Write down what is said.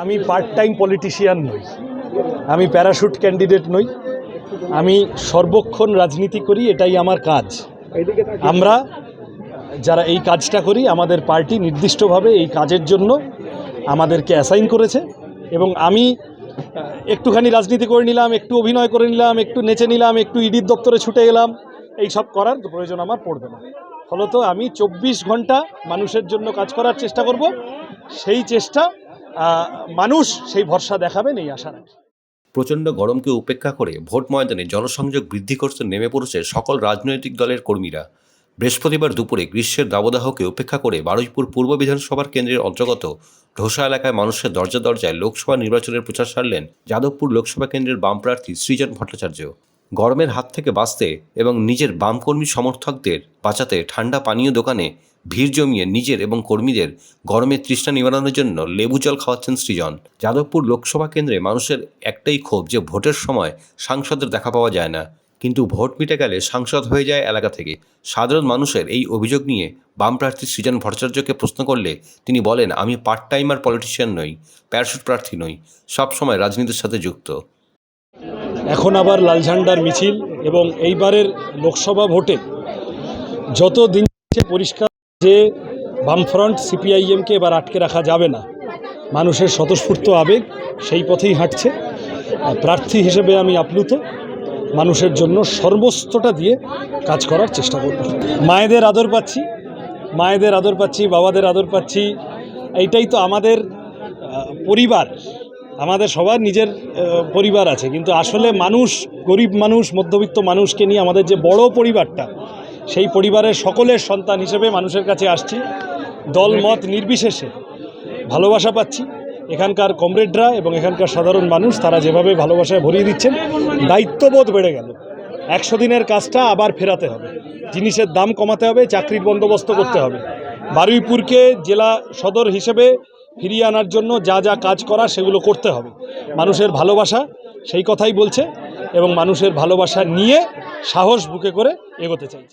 আমি part time politician নই। আমি প্যারাশুট ক্যান্ডিডেট নই। আমি সর্বক্ষণ রাজনীতি করি, এটাই আমার কাজ। আমরা যারা এই কাজটা করি, আমাদের পার্টি নির্দিষ্টভাবে এই কাজের জন্য আমাদেরকে অ্যাসাইন করেছে এবং আমি একটুখানি রাজনীতি করে নিলাম, একটু অভিনয় করে নিলাম, একটু নেচে নিলাম, একটু ইডির দপ্তরে ছুটে এলাম, এই সব করার প্রয়োজন আমার পড়বে না। ফলত আমি চব্বিশ ঘণ্টা মানুষের জন্য কাজ করার চেষ্টা করব। সেই চেষ্টা মানুষ সেই ভরসা দেখাবেন এই আশা রাখি। প্রচণ্ড গরমকে উপেক্ষা করে ভোট ময়দানে জনসংযোগ বৃদ্ধি করতে নেমে পড়েছে সকল রাজনৈতিক দলের কর্মীরা। বৃহস্পতিবার দুপুরে গ্রীষ্মের দাবদাহকে উপেক্ষা করে বারুইপুর পূর্ব বিধানসভার কেন্দ্রের অন্তর্গত ঢোসা এলাকায় মানুষের দরজা দরজায় লোকসভা নির্বাচনের প্রচার সারলেন যাদবপুর লোকসভা কেন্দ্রের বাম প্রার্থী সৃজন ভট্টাচার্য। গরমের হাত থেকে বাঁচতে এবং নিজের বামকর্মী সমর্থকদের বাঁচাতে ঠান্ডা পানীয় দোকানে ভিড় জমিয়ে নিজের এবং কর্মীদের গরমের তৃষ্ণা নিবারণের জন্য লেবু জল খাওয়াচ্ছেন সৃজন। যাদবপুর লোকসভা কেন্দ্রে মানুষের একটাই ক্ষোভ যে ভোটের সময় সাংসদের দেখা পাওয়া যায় না। কিন্তু ভোট মিটে গেলে সাংসদ হয়ে যায় এলাকা থেকে। সাধারণ মানুষের এই অভিযোগ নিয়ে বাম প্রার্থী সৃজন ভট্টাচার্যকে প্রশ্ন করলে তিনি বলেন, আমি পার্ট টাইমার পলিটিশিয়ান নই, প্যারাশুট প্রার্থী নই সবসময় রাজনীতির সাথে যুক্ত। এখন আবার লাল ঝান্ডার মিছিল এবং এইবারের লোকসভা ভোটে যত দিন পরিষ্কার যে বামফ্রন্ট সিপিআইএমকে এবার আটকে রাখা যাবে না। মানুষের স্বতঃস্ফূর্ত আবেগ সেই পথেই হাঁটছে। প্রার্থী হিসেবে আমি আপ্লুত। মানুষের জন্য সর্বস্তটা দিয়ে কাজ করার চেষ্টা করব। মায়েদের আদর পাচ্ছি। মায়েদের আদর পাচ্ছি, বাবাদের আদর পাচ্ছি। এইটাই তো আমাদের পরিবার। আমাদের সবার নিজের পরিবার আছে। কিন্তু আসলে মানুষ, গরিব মানুষ, মধ্যবিত্ত মানুষকে নিয়ে আমাদের যে বড় পরিবারটা সেই পরিবারের সকলের সন্তান হিসেবে মানুষের কাছে আসছি। দল মত নির্বিশেষে ভালোবাসা পাচ্ছি। এখানকার কমরেডরা এবং এখানকার সাধারণ মানুষ, তারা যেভাবে ভালোবাসায় ভরিয়ে দিচ্ছেন, দায়িত্ববোধ বেড়ে গেল। একশো দিনের কাজটা আবার ফেরাতে হবে। জিনিসের দাম কমাতে হবে, চাকরির বন্দোবস্ত করতে হবে। বারুইপুরকে জেলা সদর হিসেবে ফিরিয়ে আনার জন্য যা যা কাজ করা, সেগুলো করতে হবে। মানুষের ভালোবাসা সেই কথাই বলছে এবং মানুষের ভালোবাসা নিয়ে সাহস বুকে করে এগোতে চাইছে।